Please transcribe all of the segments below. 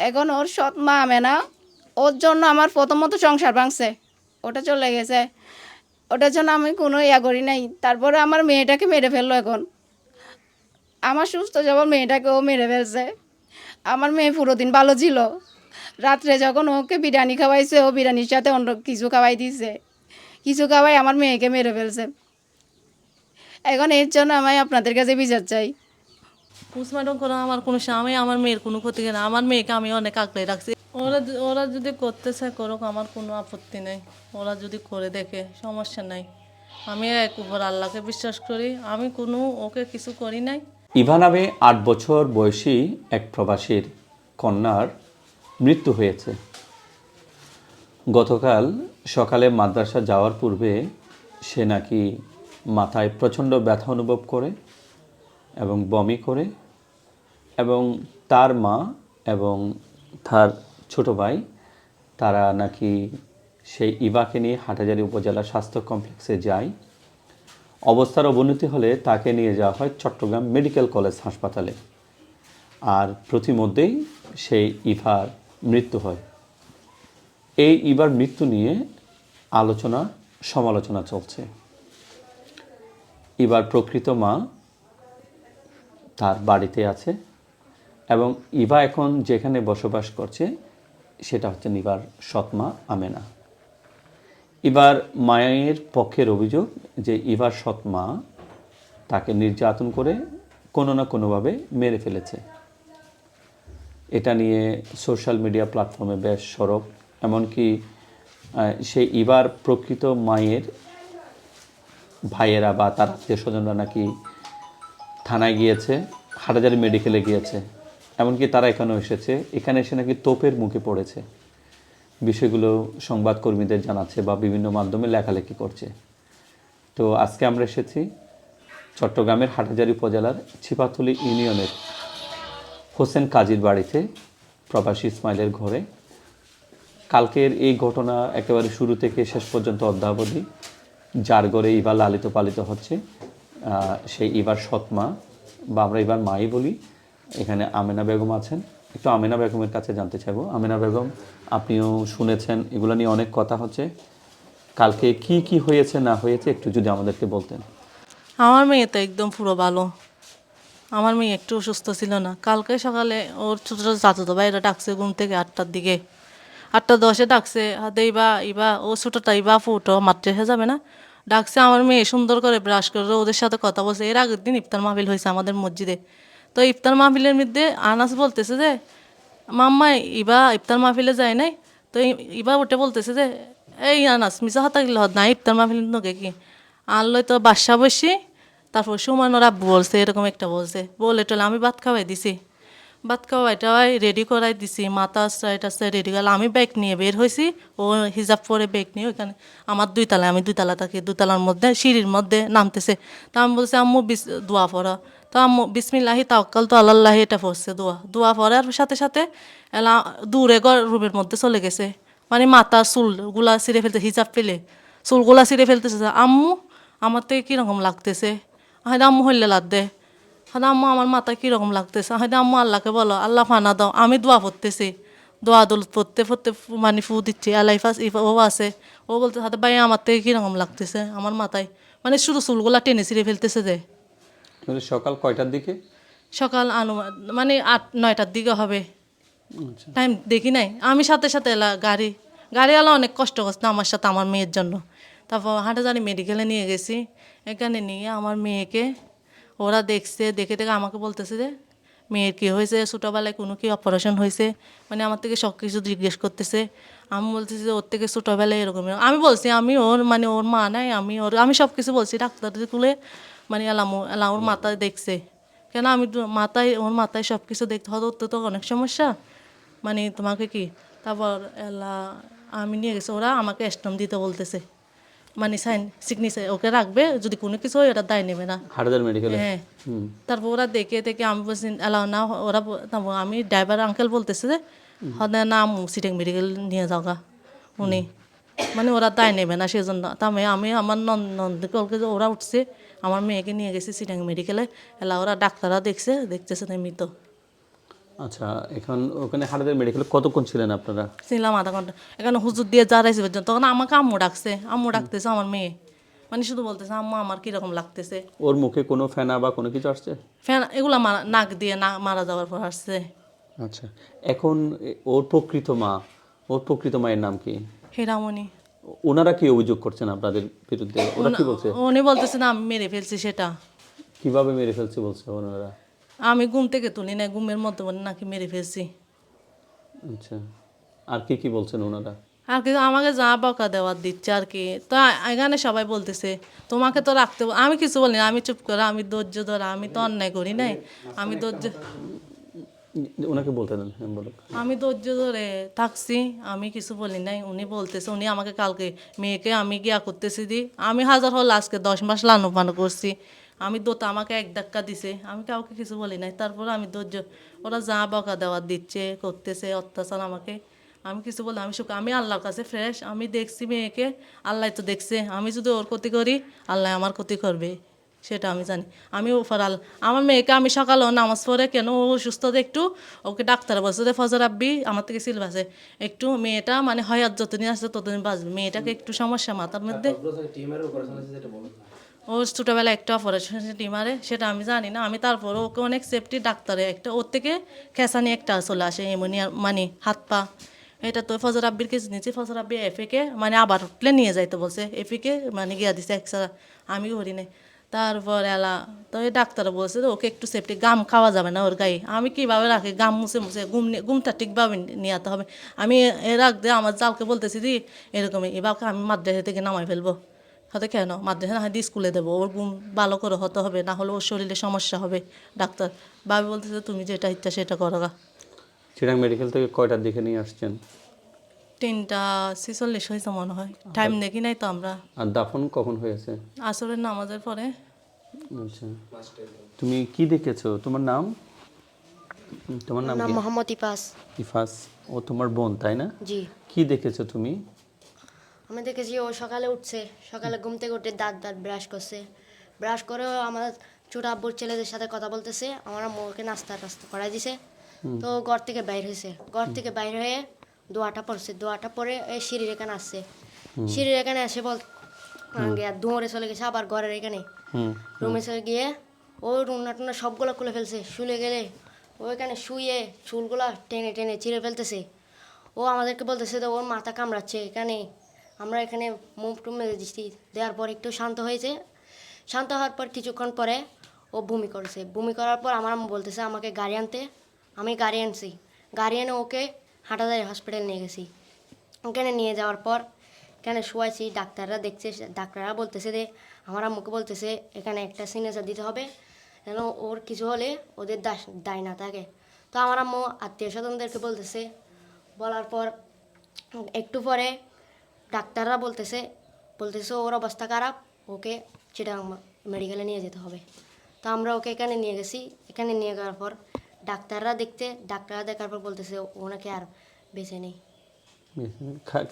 এখন ওর সৎ মা আমে না ওর জন্য আমার প্রথমত সংসার ভাঙছে। ওটা চলে গেছে। ওটার জন্য আমি কোনো ইয়া করি নাই। তারপরে আমার মেয়েটাকে মেরে ফেলল এখন। আমার সুস্থ মেয়েটাকে ও মেরে ফেলছে। আমার মেয়ে পুরো দিন ভালো ছিল। রাত্রে যখন ওকে বিরিয়ানি খাওয়াইছে, ও বিরিয়ানির সাথে অন্য কিছু খাওয়াই দিছে। কিছু খাওয়াই আমার মেয়েকে মেরে ফেলছে। এখন এর জন্য আমি আপনাদের কাছে বিচার চাই। পোস্টমর্টম করা আমার কোনো স্বামী আমার মেয়ের কোনো ক্ষতি না। আমার মেয়েকে আমি অনেক আঁকড়ে রাখছি। ওরা ওরা যদি করতে চায় করুক, আমার কোনো আপত্তি নেই। ওরা যদি করে দেখে, সমস্যা নাই। আমি এক উপর আল্লাহকে বিশ্বাস করি। আমি কোনো ওকে কিছু করি নাই। ইভা নামে আট বছর বয়সী এক প্রবাসীর কন্যার মৃত্যু হয়েছে। গতকাল সকালে মাদ্রাসা যাওয়ার পূর্বে সে নাকি মাথায় প্রচণ্ড ব্যথা অনুভব করে। এবং বমি করে, এবং তার মা এবং তার ছোট ভাই, তারা নাকি সেই ইবাকে নিয়ে হাটাজারি উপজেলা স্বাস্থ্য কমপ্লেক্সে যায়। অবস্থার অবনতি হলে তাকে নিয়ে যাওয়া হয় চট্টগ্রাম মেডিকেল কলেজ হাসপাতালে। আর প্রতিমধ্যেই সেই ইভার মৃত্যু হয়। এই ইভার মৃত্যু নিয়ে আলোচনা, সমালোচনা চলছে। ইভার প্রকৃত মা তার বাড়িতে আছে। এবং ইভা এখন যেখানে বসবাস করছে, সেটা হচ্ছে ইভার সৎমা আমেনা। এবার মায়ের পক্ষের অভিযোগ যে ইভার সৎ মা তাকে নির্যাতন করে কোনো না কোনোভাবে মেরে ফেলেছে। এটা নিয়ে সোশ্যাল মিডিয়া প্ল্যাটফর্মে বেশ সরব। এমনকি সেই ইবার প্রকৃত মায়ের ভাইয়েরা বা তার আত্মীয় স্বজনরা নাকি থানায় গিয়েছে, হাটাজারি মেডিকেলে গিয়েছে, এমনকি তারা এখানেও এসেছে। এখানে এসে নাকি তোপের মুখে পড়েছে। বিষয়গুলো সংবাদকর্মীদের জানাচ্ছে বা বিভিন্ন মাধ্যমে লেখালেখি করছে। তো আজকে আমরা এসেছি চট্টগ্রামের হাটাজারি উপজেলার ছিপাতলি ইউনিয়নের হোসেন কাজীর বাড়িতে, প্রবাসী ইসমাইলের ঘরে। কালকের এই ঘটনা একেবারে শুরু থেকে শেষ পর্যন্ত অদ্যাবধি, যার ঘরে ইবার লালিত পালিত হচ্ছে। সেই ইবার সৎমা, বা আমরা এবার মাই বলি, এখানে আমেনা বেগম আছেন। একটু আমেনা বেগমের কাছে জানতে চাইব। আমেনা বেগম, আপনিও শুনেছেন, এগুলো নিয়ে অনেক কথা হচ্ছে। কালকে কি কি হয়েছে, না হয়েছে, একটু যদি আমাদেরকে বলতেন। আমার মেয়ে তো একদম পুরো ভালো। আমার মেয়ে একটু অসুস্থ ছিল না। কালকে সকালে ওর ছোটো ছোটো চাচতো ভাইরা ডাকছে ঘুম থেকে আটটার দিকে। আটটা দশে ডাকছে হাতে ইবা ইবা, ও ছোটোটা ইবা ফুটো মাতৃ যাবে না? ডাকছে আমার মেয়ে, সুন্দর করে ব্রাশ করে ওদের সাথে কথা বলছে। এর আগের দিন ইফতার মাহফিল হয়েছে আমাদের মসজিদে। তো ইফতার মাহফিলের মধ্যে আনাস বলতেছে যে, মাম্মা, ইবা ইফতার মাহফিলে যায় নাই? তো ইবা উঠে বলতেছে যে, এই আনাস মিশা হাতা গিল নাই ইফতার মাহফিল নকে কি? আনলই তো বাসা বসি, তারপর সুমান ওরা বলছে, এরকম একটা বলছে। বলে, টলে আমি ভাত খাওয়াই দিছি। খাওয়াই টাওয়াই রেডি করাই দিছি। মাথা আশ্রয় টাশ্রয় রেডি করলাম আমি ব্যাগ নিয়ে বের হয়েছি ও হিজাব পরে ব্যাগ নিয়ে ওইখানে, আমার দুই তালায় আমি দুই তালা থাকি। দুই তালার মধ্যে, সিঁড়ির মধ্যে নামতেছে। তা আমি বলছি, আম্মু, বিস, দোয়া পড়া। তো আম্মু, বিসমিল্লাহি তাওকাল তো আল্লাহ এটা পড়ছে, দোয়া। দোয়া পড়ার সাথে সাথে এলা দূরে ঘর, রুমের মধ্যে চলে গেছে। মানে মাথা চুলগুলা ছিঁড়ে ফেলতে হিজাব ফেলে চুলগুলা ছিঁড়ে ফেলতেছে। আম্মু, আমার থেকে কীরকম লাগতেছে? হয়তো আম্মু হইলে লাদ দে। হয়তো আম্মু আমার মাথায় কীরকম লাগতেছে? হয়তো আম্মু আল্লাহকে বলো আল্লাহ ফানা দাও আমি দোয়া পড়তেছি দোয়া দোলত পড়তে পড়তে মানে ফু দিচ্ছি আল্লাহ ফাস ইফা ও আছে। ও বলতে হয়তো ভাই আমার থেকে কীরকম লাগতেছে? আমার মাথায় মানে শুধু চুলগুলা টেনে ছিঁড়ে ফেলতেছে যে। মানে সকাল কয়টার দিকে? সকাল আনু মানে আট নয়টার দিকে হবে। আচ্ছা। টাইম দেখি নাই। আমি সাথে সাথে এলা গাড়ি গাড়িওয়ালা অনেক কষ্ট করছে আমার সাথে আমার মেয়ের জন্য। তারপর হাঁটাজারি মেডিকেলে নিয়ে গেছি। এখানে নিয়ে আমার মেয়েকে ওরা দেখছে, দেখে দেখে আমাকে বলতেছে যে, মেয়ের কী হয়েছে? ছোটোবেলায় কোনো কি অপারেশন হয়েছে? মানে আমার থেকে সব কিছু জিজ্ঞেস করতেছে। আমি বলতেছি যে, ওর থেকে ছোটোবেলায় এরকম এরকম। আমি বলছি, আমি ওর মানে ওর মা নাই, আমি ওর, আমি সব কিছু বলছি। ডাক্তার তুলে মানে এলাম এলাম, ওর মাথায় দেখছে। কেন? আমি মাথায়, ওর মাথায় সব কিছু দেখতে হতো ওর তো অনেক সমস্যা। মানে তোমাকে কি? তারপর এলা, আমি নিয়ে গেছি। ওরা আমাকে স্টম দিতে বলতেছে। মানে সাইন সিগনেচার ওকে রাখবে যদি কোনো কিছু হয় ওরা দায় নেবে না। হাটাজার মেডিকেলে হ্যাঁ। তারপর ওরা দেখে দেখে আমি বলছি এলাও না ওরা আমি ড্রাইভার আঙ্কেল বলতেছে যে হদে না সিটিং মেডিকেল নিয়ে যাও গা উনি। মানে ওরা দায় নেবে না সেজন্য। তারপরে আমি আমার নন্দকলকে যে ওরা উঠছে আমার মেয়েকে নিয়ে গেছে সিটিং মেডিকেলে এলা ওরা ডাক্তাররা দেখছে দেখতেছে তাই মৃত। আচ্ছা এখন ওখানে হাটাদের মেডিকেলে কতক্ষণ ছিলেন আপনারা? ছিলাম আধা ঘণ্টা। এখানে হুজুর দিয়ে যারাইছে পর্যন্ত। তখন আমাকে আম্মু ডাকছে। আম্মু ডাকতেছে আমার মেয়ে। মানে শুধু বলতেছে আম্মু আমার কীরকম লাগতেছে? ওর মুখে কোনো ফেনা বা কোনো কিছু আসছে? ফ্যান এগুলা নাক দিয়ে না মারা যাওয়ার পর আসছে। আচ্ছা এখন ওর প্রকৃত মা ওর প্রকৃত মায়ের নাম কি? হেরামণি। ওনারা কি অভিযোগ করছেন আপনাদের বিরুদ্ধে? ওরা কি বলছে? উনি বলতেছে না আমি মেরে ফেলছি সেটা। কীভাবে মেরে ফেলছে বলছে ওনারা? আমি ঘুম থেকে তুলি না ঘুমের মতো নাকি মেরে ফেলছি। আচ্ছা আর কি কি বলছেন ওনারা? আর কি আমাকে যা বকা দেওয়ার দিচ্ছে আর কি। তো এখানে সবাই বলতেছে তোমাকে তো রাখতে আমি কিছু বলি না আমি চুপ করে আমি ধৈর্য ধরা আমি তো অন্যায় করি নাই। আমি ধৈর্য ওনাকে বলতে দেন হ্যাঁ আমি ধৈর্য ধরে থাকছি আমি কিছু বলি নাই। উনি বলতেছে উনি আমাকে কালকে মেয়েকে আমি গিয়া করতেছি দি আমি হাজার হল আজকে দশ মাস লানো পানো করছি। আমি দোতা আমাকে এক ধাক্কা দিছে। আমি কাউকে কিছু বলি নাই। তারপর আমি ধৈর্য, ওরা যা বকা দেওয়া দিচ্ছে, করতেছে, অত্যাচার আমাকে। আমি কিছু বলি, আমি সুখ আমি আল্লাহর কাছে ফ্রেশ আমি দেখছি মেয়েকে, আল্লাহ তো দেখছে। আমি যদি ওর ক্ষতি করি, আল্লাহ আমার ক্ষতি করবে। সেটা আমি জানি। আমি ওফারাল। আমার মেয়েকে আমি সকালেও নামাজ পড়ে কেন ও সুস্থ একটু, ওকে ডাক্তার বলছে যে, ফজর আব্বি, আমার থেকে সিলবাসে একটু মেয়েটা মানে হয়াত যতদিন আসছে ততদিন বাঁচবে। মেয়েটাকে একটু সমস্যা মাথার মধ্যে ও ছোটোবেলায় একটা অপারেশন টিমারে সেটা আমি জানি না। আমি তারপর ওকে অনেক সেফটি ডাক্তারে, একটা ওর থেকে খেসানি একটা চলে আসে এমনি মানে হাত পা। এটা তো ফজর আব্বির কেস নিয়েছি, ফজর আব্বি এফেকে মানে আবার উঠলে নিয়ে যাইতে বলছে। এফিকে মানে গিয়া দিছে এক্সরা আমি করি নাই। তারপর এলা তো ডাক্তার বলছে যে ওকে একটু সেফটি গাম খাওয়া যাবে না ওর গায়ে। আমি কীভাবে রাখি? গাম মুছে মুছে, ঘুম ঘুমটা ঠিকভাবে নিয়ে যেতে হবে। আমি এ রাখ দিয়ে আমার জালকে বলতেছি, দি, এরকমই এবারকে আমি মাদ্রাসা থেকে নামাই ফেলব। হয়তো কেন? মাদ্রাসা না হয় দিয়ে স্কুলে দেবো। ওর ঘুম ভালো করে হতে হবে না হলে ওর শরীরে সমস্যা হবে। ডাক্তার বাবু বলতেছে তুমি যেটা ইচ্ছা সেটা করো গা। চিরাং মেডিকেল থেকে কয়টার দিকে নিয়ে আসছেন? তিনটা ছেচল্লিশ হয়েছে মনে হয়। টাইম দেখি নাই তো আমরা। আর দাফন কখন হয়েছে? আসরের নামাজের পরে। আচ্ছা। তুমি কি দেখেছ? তোমার নাম? তোমার নাম মোহাম্মদ ইপাস ইফাস। ও তোমার বোন তাই না? জি। কি দেখেছ তুমি? আমি দেখেছি ও সকালে উঠছে সকালে ঘুম থেকে উঠে দাঁত দাঁত ব্রাশ করছে। ব্রাশ করে আমার ছোট আব্বুর ছেলেদের সাথে কথা বলতেছে আমার মোকে নাস্তা টাস্তা করাই দিছে। তো ও ঘর থেকে বাইর হয়েছে ঘর থেকে বাইর হয়ে দোয়াটা পড়ছে দোয়াটা পরে এই সিঁড়ির এখানে আসছে। সিঁড়ির এখানে এসে বল দৌড়ে চলে গেছে আবার ঘরের এখানে। রুমে চলে গিয়ে ও রুমনা টুনা সবগুলো খুলে ফেলছে শুলে গেলে ও এখানে শুয়ে চুলগুলো টেনে টেনে চিরে ফেলতেছে। ও আমাদেরকে বলতেছে তো ওর মাথা কামড়াচ্ছে এখানে আমরা এখানে মুভ মেরে দিচ্ছি দেওয়ার পর একটু শান্ত হয়েছে। শান্ত হওয়ার পর কিছুক্ষণ পরে ও বমি করেছে। বমি করার পর আমার বলতেছে, আমাকে গাড়ি আনতে, আমি গাড়ি আনছি। গাড়ি এনে ওকে হাটাদারি হসপিটাল নিয়ে গেছি। ওখানে নিয়ে যাওয়ার পর এখানে শোয়াইছি, ডাক্তাররা দেখছে, ডাক্তাররা বলতেছে যে, আমার আম্মুকে বলতেছে, এখানে একটা সিগনেচার দিতে হবে, যেন ওর কিছু হলে ওদের দাস- দায় না থাকে। তো আমার আম্মু আত্মীয় স্বজনদেরকে বলতেছে। বলার পর একটু পরে ডাক্তাররা বলতেছে বলতেছে ওর অবস্থা খারাপ ওকে চিটাং মেডিকেলে নিয়ে যেতে হবে। তো আমরা ওকে এখানে নিয়ে গেছি। এখানে নিয়ে যাওয়ার পর ডাক্তাররা দেখতে ডাক্তাররা দেখার পর বলতেছে ওনাকে আর বেঁচে নেই।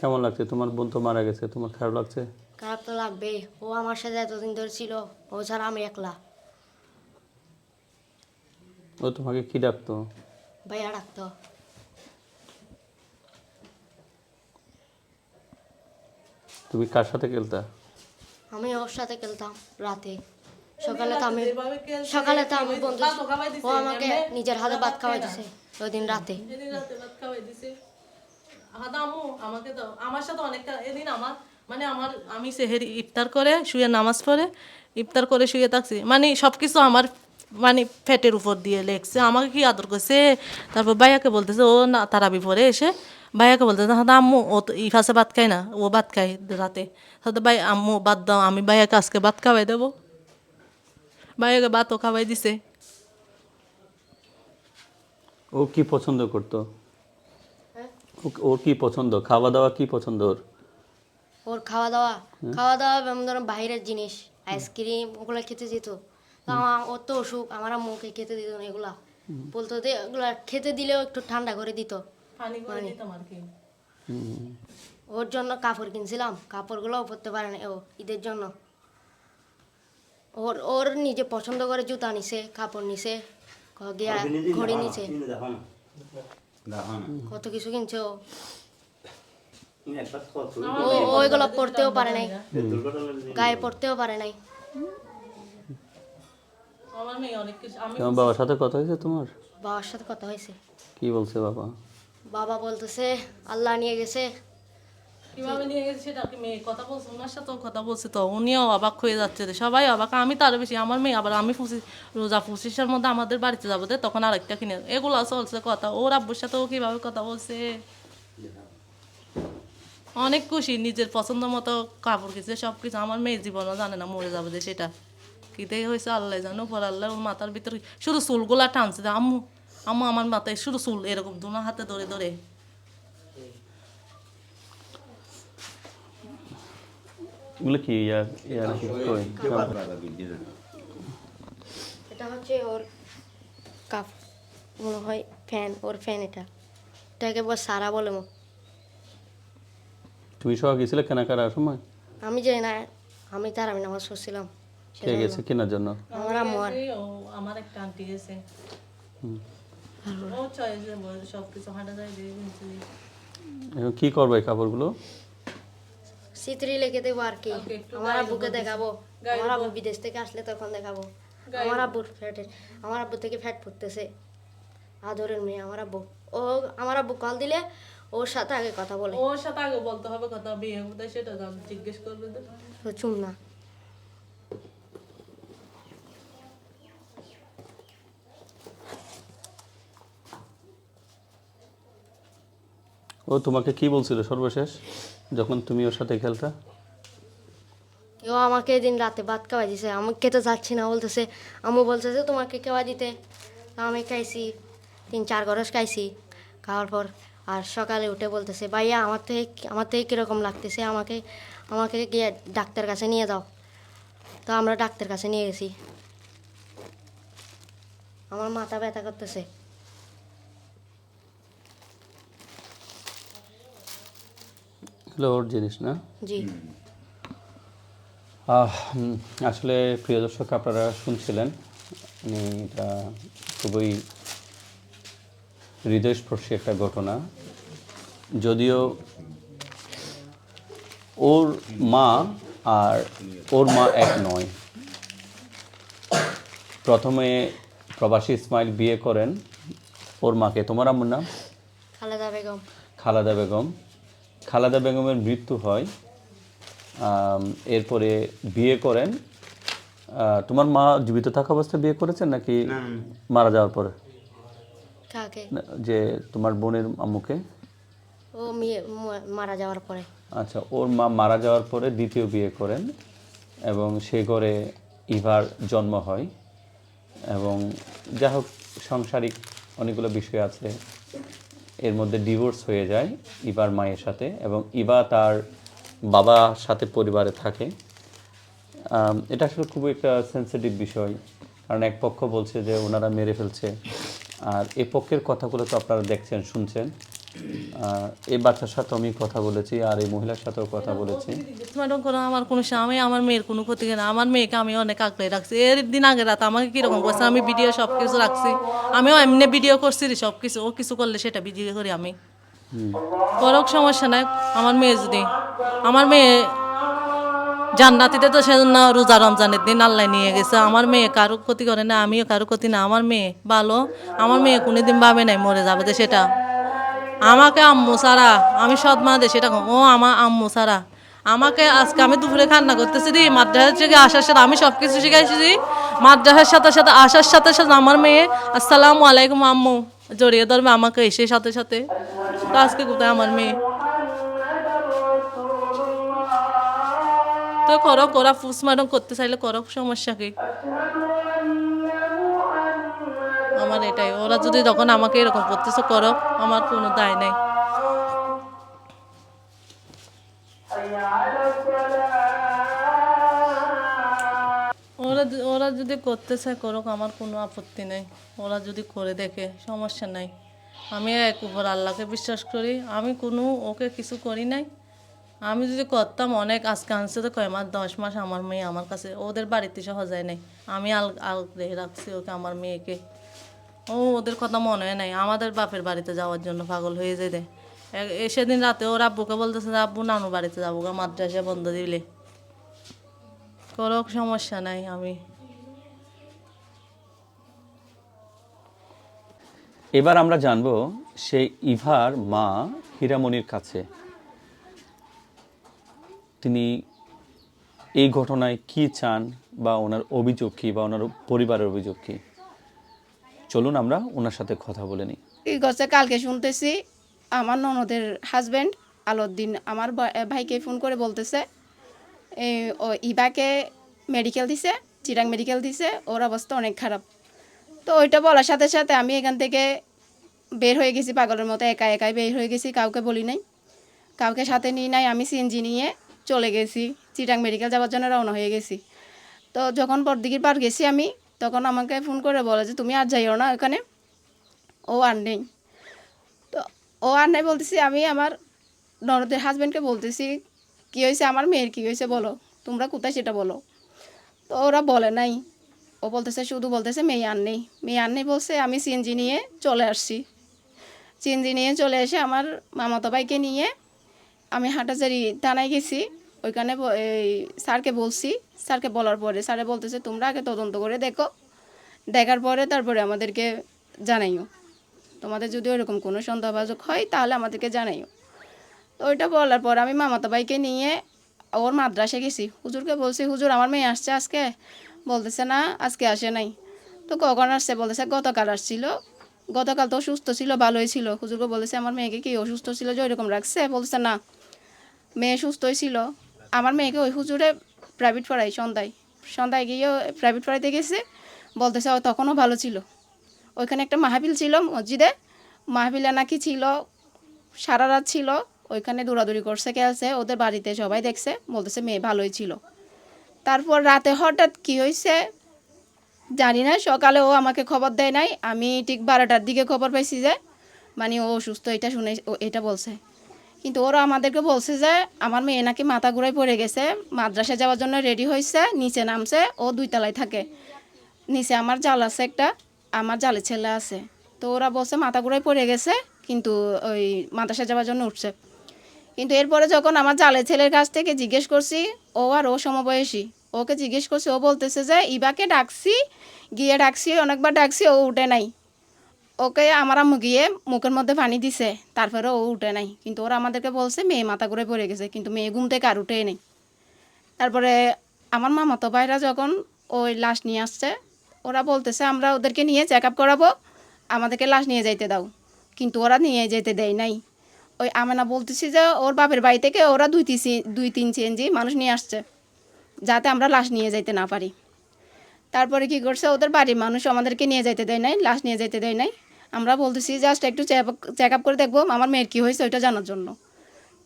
কেমন লাগছে? তোমার বোন তো মারা গেছে তোমার খারাপ লাগছে? খারাপ তো লাগবেই ও আমার সাথে এতদিন ধরে ছিল ও ছাড়া আমি একলা। ও তোমাকে কি ডাকতো? ভাইয়া ডাকতো। তুমি কার সাথে খেলতা? আমি ওর সাথে খেলতাম রাতে। সকালে তো আমি সকালে তো আমি বন্ধু ও আমাকে নিজের হাতে ভাত খাওয়াই দিছে ওই দিন রাতে। ভাত খাওয়াই দিছে। আমাকে দাও আমার সাথে অনেকটা এদিন আমার মানে আমার আমি সেহেরি ইফতার করে শুয়ে নামাজ পড়ে ইফতার করে শুয়ে থাকছি। মানে সব কিছু আমার মানে ফ্যাটের উপর দিয়ে লেগছে। আমাকে কি আদর করছে? তারপর ভাইয়াকে বলতেছে ও না তারাবি পরে এসে ভাইয়াকে বলতেছে হাদা আম্মু ও তো ইফাসে ভাত খায় না ও ভাত খায় রাতে। তাহলে ভাই আম্মু ভাত দাও আমি ভাইয়াকে আজকে ভাত খাওয়াই দেবো। ভাইয়াকে ভাতও খাওয়াই দিছে। ও কি পছন্দ করতো? হ্যাঁ? ওর কি পছন্দ? খাওয়া দাওয়া কি পছন্দ ওর? ওর খাওয়া দাওয়া খাওয়া দাওয়া যেমন ধরো বাইরের জিনিস আইসক্রিম ওগুলো খেতে যেত তো আমার ওর তো অসুখ আমার মুখে খেতে দিত না এগুলা। বলতো যে এগুলা খেতে দিলেও একটু ঠান্ডা করে দিত। পানি। করে দিতাম আর কি। ওর জন্য কাপড় কিনছিলাম কাপড়গুলোও পরতে পারে না ও ঈদের জন্য। ওর ওর নিজে পছন্দ করে জুতা নিছে কাপড় নিছে গিয়া ঘড়ি নিছে। কত কিছু কিনছে ও। ও ওইগুলো পড়তেও পারে নাই। গায়ে পড়তেও পারে নাই। আমার মেয়ে অনেক কিছু আমি তোমার বাবার সাথে কথা হয়েছে তোমার? বাবার সাথে কথা হয়েছে। কি বলছে বাবা? বাবা বলতেছে, আল্লাহ নিয়ে গেছে। ওর আব্বুর কথা বলছে? অনেক খুশি, নিজের পছন্দ মতো কাপড় কিছু আমার মেয়ে জীবনও জানে না, মরে যাবে সেটা। কিতে হয়েছে, আল্লাহ জানো পর আল্লাহ মাথার ভিতরে শুধু চুলগুলা টানছে আম্মু আম্মু আমার মাথায় শুধু চুল এরকম দুনো হাতে ধরে ধরে। এগুলো কি ইয়ার ইয়ার এটা হচ্ছে ওর কাপ মনে হয় ফ্যান ওর ফ্যান এটা। এটাকে বল সারা বলে মো। তুমি সহ গেছিলে কেনাকাটার সময়? আমি জানি না আমি তার আমি নামাজ পড়ছিলাম কে গেছে কেনার জন্য? আমার আমার একটা আন্টি গেছে। কি করবে এই কাপড়গুলো? লিখে দেবো আর কি। আমার আব্বুকে দেখাবো। আমার আব্বু বিদেশ থেকে আসলে তখন দেখাবো। আমার আব্বুর ফ্যাটের আমার আব্বু থেকে ফ্যাট পড়তেছে। আদরের মেয়ে আমার আব্বু। ও আমার আব্বু কল দিলে ওর সাথে আগে কথা বলে। ওর সাথে আগে বলতে হবে কথা বিয়ে সেটা জিজ্ঞেস করবে তো। চুম না। ও তোমাকে কি বলছিল সর্বশেষ, যখন তুমি ওর সাথে খেলতা? ও আমাকে এদিন রাতে ভাত খাওয়াই দিছে। আমি খেতে যাচ্ছি না, বলতেছে, আম্মু বলতেছে তোমাকে খাওয়া দিতে। আমি খাইছি, তিন চার গরস খাইছি, খাওয়ার পর আর সকালে উঠে বলতেছে, ভাইয়া, আমার থেকে আমার থেকে কীরকম লাগতেছে? আমাকে আমাকে গিয়ে ডাক্তার কাছে নিয়ে যাও। তো আমরা ডাক্তার কাছে নিয়ে গেছি। আমার মাথা ব্যথা করতেছে। এগুলো ওর জিনিস না? জি। আহ, আসলে প্রিয় দর্শক আপনারা শুনছিলেন এটা খুবই হৃদয়স্পর্শী একটা ঘটনা। যদিও ওর মা আর ওর মা এক নয়। প্রথমে প্রবাসী ইসমাইল বিয়ে করেন ওর মাকে। তোমার আম্মুর নাম? খালেদা বেগম। খালাদা বেগম। খালাদা বেগমের মৃত্যু হয় এরপরে বিয়ে করেন। তোমার মা জীবিত থাকা অবস্থায় বিয়ে করেছেন নাকি মারা যাওয়ার পরে? যে তোমার বোনের আম্মুকে? ও মারা যাওয়ার পরে। আচ্ছা ওর মা মারা যাওয়ার পরে দ্বিতীয় বিয়ে করেন এবং সে ঘরে ইভার জন্ম হয়। এবং যা হোক সাংসারিক অনেকগুলো বিষয় আছে। এর মধ্যে ডিভোর্স হয়ে যায় ইবার মায়ের সাথে এবং ইবা তার বাবার সাথে পরিবারে থাকে। এটা আসলে খুব একটা সেন্সিটিভ বিষয়। কারণ এক পক্ষ বলছে যে ওনারা মেরে ফেলছে। আর এ পক্ষের কথাগুলো তো আপনারা দেখছেন, শুনছেন। এই বাচ্চার সাথে আমি কথা বলেছি আর এই মহিলার সাথেও কথা বলেছি। ম্যাডাম কোনো আমার কোনো স্বামী আমার মেয়ের কোনো ক্ষতি না। আমার মেয়েকে আমি অনেক আঁকড়ে রাখছি। এর দিন আগে রাত আমাকে কীরকম করছে? আমি ভিডিও সব কিছু রাখছি। আমিও এমনি ভিডিও করছি সব কিছু ও কিছু করলে সেটা ভিডিও করি আমি। করক সমস্যা নাই। আমার মেয়ে যদি আমার মেয়ে জান্নাতিতে তো সেজন্য রোজা রমজানের দিন আল্লাহ নিয়ে গেছে। আমার মেয়ে কারও ক্ষতি করে না, আমিও কারও ক্ষতি না। আমার মেয়ে ভালো। আমার মেয়ে কোনোদিন ভাবে নাই মরে যাবে সেটা। আমাকে আম্মু সারা, আমি সৎ মা দে সেটা কম। ও আমার আম্মু সারা। আমাকে আজকে আমি দুপুরে খান্না করতেছি দি মাদ্রাসা থেকে আসার সাথে আমি সব কিছু শিখাইছি মাদ্রাসার সাথে সাথে আসার সাথে সাথে আমার মেয়ে, আসসালামু আলাইকুম আম্মু, জড়িয়ে ধরবে আমাকে এসে সাথে সাথে। তো আজকে কোথায় আমার মেয়ে? তো করো, করা ম্যাডাম করতে চাইলে করো সমস্যা কি আমার এটাই। ওরা যদি তখন আমাকে এরকম করতেছে করো, আমার কোনো দায় নেই। ওরা ওরা যদি করতে চায় করুক, আমার কোনো আপত্তি নেই। ওরা যদি করে দেখে, সমস্যা নাই। আমি এক উপর আল্লাহকে বিশ্বাস করি। আমি কোনো ওকে কিছু করি নাই। আমি যদি করতাম অনেক, আজকে আনছে তো কয় মাস, দশ মাস আমার মেয়ে আমার কাছে, ওদের বাড়িতে সহজায় নেই। আমি আল আল রাখছি ওকে, আমার মেয়েকে। ও, ওদের কথা মনে হয় নাই। আমাদের বাপের বাড়িতে যাওয়ার জন্য পাগল হয়ে যেতে সেদিন রাতে ওর আব্বুকে বলতেছে যে, আব্বু, নানু বাড়িতে যাব গা, মাদ্রাসা বন্ধ দিলে। কোনো সমস্যা নাই, আমি। এবার আমরা জানব সেই ইভার মা হীরামণির কাছে। তিনি এই ঘটনায় কি চান বা ওনার অভিযোগ কী বা ওনার পরিবারের অভিযোগ কী? চলুন আমরা ওনার সাথে কথা বলে নিই। কি করছে কালকে শুনতেছি, আমার ননদের হাজব্যান্ড আলোদ্দিন আমার ভাইকে ফোন করে বলতেছে ও ইবাকে মেডিকেল দিছে, চিরাং মেডিকেল দিছে, ওর অবস্থা অনেক খারাপ। তো ওইটা বলার সাথে সাথে আমি এখান থেকে বের হয়ে গেছি, পাগলের মতো একা একাই বের হয়ে গেছি, কাউকে বলি নাই। কাউকে সাথে নিয়ে নাই, আমি সিএনজি নিয়ে চলে গেছি চিটাং মেডিকেল যাওয়ার জন্য রওনা হয়ে গেছি। তো যখন বড়দিঘির পার গেছি আমি তখন আমাকে ফোন করে বলে যে, তুমি আর যাইও না ওখানে ও আর নেই। তো ও আর নেই বলতেছি, আমি আমার ননদের হাজব্যান্ডকে বলতেছি, কী হয়েছে আমার মেয়ের কী হয়েছে বলো? তোমরা কোথায় সেটা বলো? তো ওরা বলে নাই। ও বলতেছে, শুধু বলতেছে মেয়ে আর নেই। মেয়ে আর নেই বলছে, আমি সিএনজি নিয়ে চলে আসছি। সিএনজি নিয়ে চলে এসে আমার মামাতো ভাইকে নিয়ে আমি হাটাজারি থানায় গেছি। ওইখানে এই স্যারকে বলছি, স্যারকে বলার পরে স্যারে বলতেছে, তোমরা আগে তদন্ত করে দেখো। দেখার পরে তারপরে আমাদেরকে জানাইও। তোমাদের যদি ওইরকম কোনো সন্দেহভাজক হয়, তাহলে আমাদেরকে জানাইও। তো ওইটা বলার পর আমি মামাতো ভাইকে নিয়ে ওর মাদ্রাসে গেছি। হুজুরকে বলছি, হুজুর, আমার মেয়ে আসছে আজকে। বলতেছে, না, আজকে আসে নাই। তো কখন আসছে? বলতেছে, গতকাল আসছিল। গতকাল তো সুস্থ ছিল, ভালোই ছিল। হুজুরকে বলেছে আমার মেয়েকে কি অসুস্থ ছিল যে ওইরকম রাখছে? বলতেছে, না, মেয়ে সুস্থই ছিল। আমার মেয়েকে ওই হুজুরে প্রাইভেট পড়াই, সন্ধ্যায়। সন্ধ্যায় গিয়ে প্রাইভেট পড়াইতে গেছে, বলতেছে তখনও ভালো ছিল। ওইখানে একটা মাহফিল ছিল মসজিদে, মাহফিলে নাকি ছিল, সারা রাত ছিল, ওইখানে দৌড়াদৌড়ি করছে, খেলছে, ওদের বাড়িতে সবাই দেখছে, বলতেছে, মেয়ে ভালোই ছিল। তারপর রাতে হঠাৎ কি হয়েছে জানি না, সকালে ও আমাকে খবর দেয় নাই, আমি ঠিক বারোটার দিকে খবর পাইছি যে মানে ও অসুস্থ, এটা শুনে এটা বলছে। কিন্তু ওরা আমাদেরকে বলছে যে, আমার মেয়ে নাকি মাথা ঘুরাই পড়ে গেছে মাদ্রাসা যাওয়ার জন্য রেডি হয়েছে নিচে নামছে, ও দুই তলায় থাকে। নিচে আমার জাল আছে একটা, আমার জালে ছেলে আছে। তো ওরা বলছে, মাথা ঘুরাই পড়ে গেছে, কিন্তু ওই মাদ্রাসা যাওয়ার জন্য উঠছে। কিন্তু এরপরে যখন আমার জালে ছেলের কাছ থেকে জিজ্ঞেস করছি, ও আর ও সমবয়সী, ওকে জিজ্ঞেস করছি, ও বলতেছে যে, ইবাকে ডাকছি, গিয়ে ডাকছি, অনেকবার ডাকছি, ও উঠে নাই। ওকে আমার আম্মু গিয়ে মুখের মধ্যে পানি দিছে, তারপরে ও উঠে নাই। কিন্তু ওরা আমাদেরকে বলছে, মেয়ে মাথা করে পড়ে গেছে, কিন্তু মেয়ে ঘুম থেকে আর উঠে নেই। তারপরে আমার মামাতো ভাইরা যখন ওই লাশ নিয়ে আসছে, ওরা বলতেছে, আমরা ওদেরকে নিয়ে চেক আপ করাবো, আমাদেরকে লাশ নিয়ে যাইতে দাও। কিন্তু ওরা নিয়ে যেতে দেয় নাই। ওই আমেনা বলতেছি যে, ওর বাপের বাড়ি থেকে ওরা দুই তিন দুই তিন চেঞ্জি মানুষ নিয়ে আসছে, যাতে আমরা লাশ নিয়ে যাইতে না পারি। তারপরে কি করছে? ওদের বাড়ির মানুষ আমাদেরকে নিয়ে যাইতে দেয় নাই, লাশ নিয়ে যাইতে দেয় নাই। আমরা বলতেছি, জাস্ট একটু চেক আপ করে দেখব, আমার মেয়ের কী হয়েছে ওইটা জানার জন্য।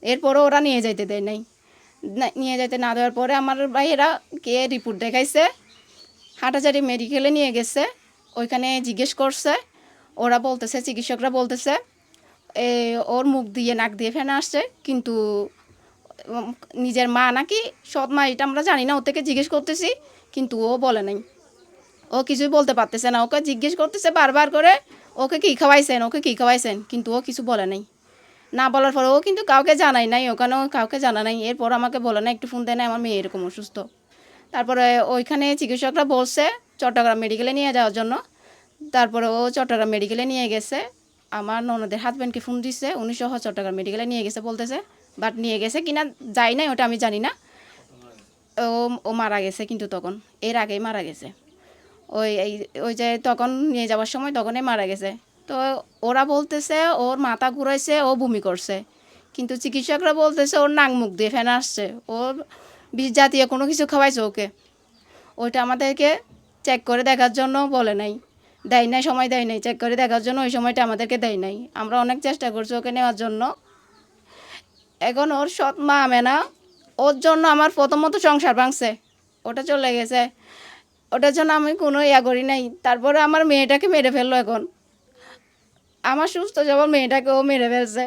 এরপরও ওরা নিয়ে যাইতে দেয় নাই। নিয়ে যাইতে না দেওয়ার পরে আমার ভাইয়েরা কে রিপোর্ট দেখাইছে? হাটাচারি মেডিকেলে নিয়ে গেছে, ওইখানে জিজ্ঞেস করছে, ওরা বলতেছে, চিকিৎসকরা বলতেছে ওর মুখ দিয়ে নাক দিয়ে ফেনা আসছে, কিন্তু নিজের মা নাকি সৎ মা, এটা আমরা জানি না ও থেকে জিজ্ঞেস করতেছি, কিন্তু ও বলে নাই। ও কিছুই বলতে পারতেছে না। ওকে জিজ্ঞেস করতেছে বারবার করে, ওকে কী খাওয়াইছেন? ওকে কী খাওয়াইছেন? কিন্তু ও কিছু বলে নাই। না বলার পরে ও কিন্তু কাউকে জানাই নাই, ওখানেও কাউকে জানা নাই। এরপর আমাকে বলে না, একটু ফোন দেয় না, আমার মেয়ে এরকম অসুস্থ। তারপরে ওইখানে চিকিৎসকরা বলছে চট্টগ্রাম মেডিকেলে নিয়ে যাওয়ার জন্য। তারপরে ও চট্টগ্রাম মেডিকেলে নিয়ে গেছে। আমার ননদের হাজব্যান্ডকে ফোন দিচ্ছে উনি সহ চট্টগ্রাম মেডিকেলে নিয়ে গেছে বলতেছে। বাট নিয়ে গেছে কিনা যাই নাই, ওটা আমি জানি না। ও ও মারা গেছে কিন্তু তখন। এর আগেই মারা গেছে। ওই, এই, ওই যে তখন নিয়ে যাওয়ার সময় তখনই মারা গেছে। তো ওরা বলতেছে, ওর মাথা ঘুরাইছে, ও বমি করছে। কিন্তু চিকিৎসকরা বলতেছে, ওর নাক মুখ দিয়ে ফেনা আসছে। ওর বিষ জাতীয় কোনো কিছু খাওয়াইছে ওকে। ওইটা আমাদেরকে চেক করে দেখার জন্য বলে নাই। দেয় নাই, সময় দেয় নাই। চেক করে দেখার জন্য ওই সময়টা আমাদেরকে দেয় নাই। আমরা অনেক চেষ্টা করছি ওকে নেওয়ার জন্য। এখন ওর সৎ মা আমেনা ওর জন্য আমার প্রথমত সংসার ভাঙছে। ওটা চলে গেছে। ওটার জন্য আমি কোনো ইয়া করি নাই। তারপরে আমার মেয়েটাকে মেরে ফেলল এখন। আমার সুস্থ যখন মেয়েটাকে ও মেরে ফেলছে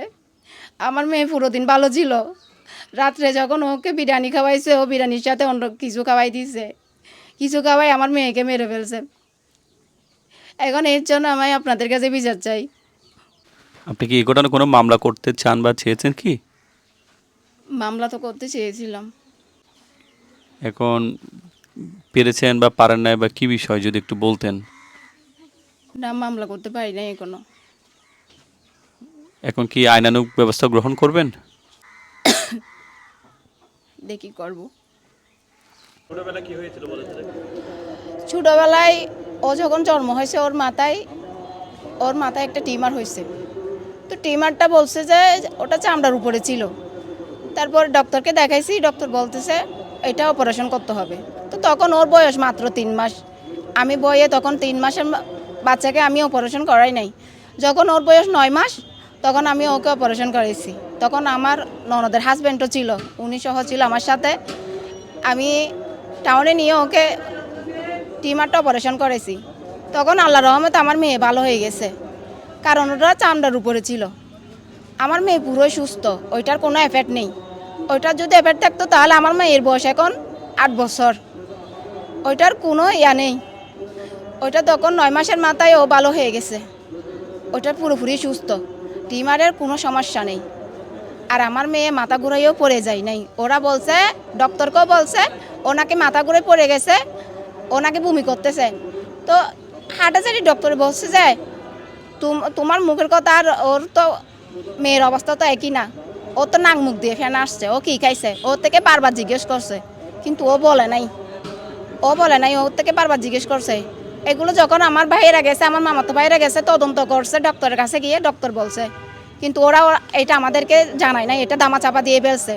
আমার মেয়ে পুরো দিন ভালো ছিল। রাত্রে যখন ওকে বিরিয়ানি খাওয়াইছে ও বিরিয়ানির সাথে অন্য কিছু খাওয়াই দিছে। কিছু খাওয়াই আমার মেয়েকে মেরে ফেলছে। এখন এর জন্য আমি আপনাদের কাছে বিচার চাই। আপনি কি এই ঘটনায় কোনো মামলা করতে চান বা চেয়েছেন কি? মামলা তো করতে চেয়েছিলাম। এখন পেরেছেন বা পারেন নাই বা কি বিষয় যদি একটু বলতেন? না মামলা করতে পারি নাই এখনও। এখন কি আইনানুগ ব্যবস্থা গ্রহণ করবেন? দেখি করব। ছোটবেলা কি হয়েছিল বলেছিলেন ছোটবেলায় ও যখন জন্ম হয়েছে ওর মাথায় ওর মাথায় একটা টিমার হয়েছে। তো টিমারটা বলছে যে ওটা চামড়ার উপরে ছিল। তারপর ডক্টরকে দেখাইছি ডক্টর বলতেছে এটা অপারেশন করতে হবে। তো তখন ওর বয়স মাত্র তিন মাস। আমি বয়ে তখন তিন মাসের বাচ্চাকে আমি অপারেশন করাই নাই। যখন ওর বয়স নয় মাস, তখন আমি ওকে অপারেশন করেছি তখন আমার ননদের হাজব্যান্ডও ছিল, উনি সহ ছিল আমার সাথে। আমি টাউনে নিয়ে ওকে টিমারটা অপারেশন করেছি তখন আল্লাহ রহমত আমার মেয়ে ভালো হয়ে গেছে। কারণ ওটা চামড়ার উপরে ছিল। আমার মেয়ে পুরোই সুস্থ, ওইটার কোনো এফেক্ট নেই। ওইটার যদি এফেক্ট থাকতো তাহলে আমার মেয়ের বয়স এখন আট বছর। ওইটার কোনো ইয়া নেই। ওইটা তখন নয় মাসের মাথায় ও ভালো হয়ে গেছে। ওইটার পুরোপুরি সুস্থ। টিমারের কোনো সমস্যা নেই। আর আমার মেয়ে মাথা ঘুরাইও পড়ে যায় নাই। ওরা বলছে, ডক্টরকেও বলছে, ওনাকে মাথা ঘুরে পড়ে গেছে, ওনাকে বমি করতেছে। তো হাঁটাচারি ডক্টর বলছে যে, তুম- তোমার মুখের কথা আর ওর তো মেয়ের অবস্থা তো একই না। ও তো নাক মুখ দিয়ে ফেন আসছে। ও কী খাইছে? ওর থেকে বারবার জিজ্ঞেস করছে। কিন্তু ও বলে নাই। ও বলে নাই ওর থেকে বারবার জিজ্ঞেস করছে। এগুলো যখন আমার ভাইয়েরা গেছে, আমার মামাতো ভাইয়েরা গেছে, তদন্ত করছে, ডক্টরের কাছে গিয়ে ডক্টর বলছে। কিন্তু ওরা এটা আমাদেরকে জানায় না এটা দামা চাপা দিয়ে ফেলছে।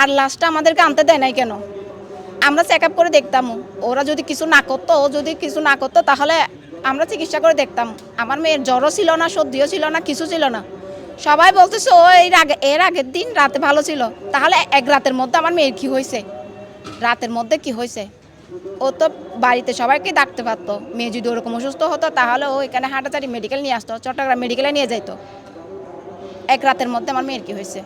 আর লাস্টটা আমাদেরকে আনতে দেয় নাই কেন? আমরা চেক আপ করে দেখতাম। ওরা যদি কিছু না করতো, ও যদি কিছু না করতো, তাহলে আমরা চিকিৎসা করে দেখতাম। আমার মেয়ের জ্বরও ছিল না, সর্দিও ছিল না, কিছু ছিল না। সবাই বলতেছে, ও এর আগে এর আগের দিন রাতে ভালো ছিল। তাহলে এক রাতের মধ্যে আমার মেয়ের কি হয়েছে রাতের মধ্যে কি হয়েছে ও তো বাড়িতে সবাইকে ডাকতে পারতো। মেয়ে যদি ওরকম অসুস্থ হতো, তাহলে ও এখানে হাঁটাচারি মেডিকেল নিয়ে আসতো, চট্টগ্রাম মেডিকেলে নিয়ে যাইতো। এক রাতের মধ্যে আমার মেয়ের কি হয়েছে?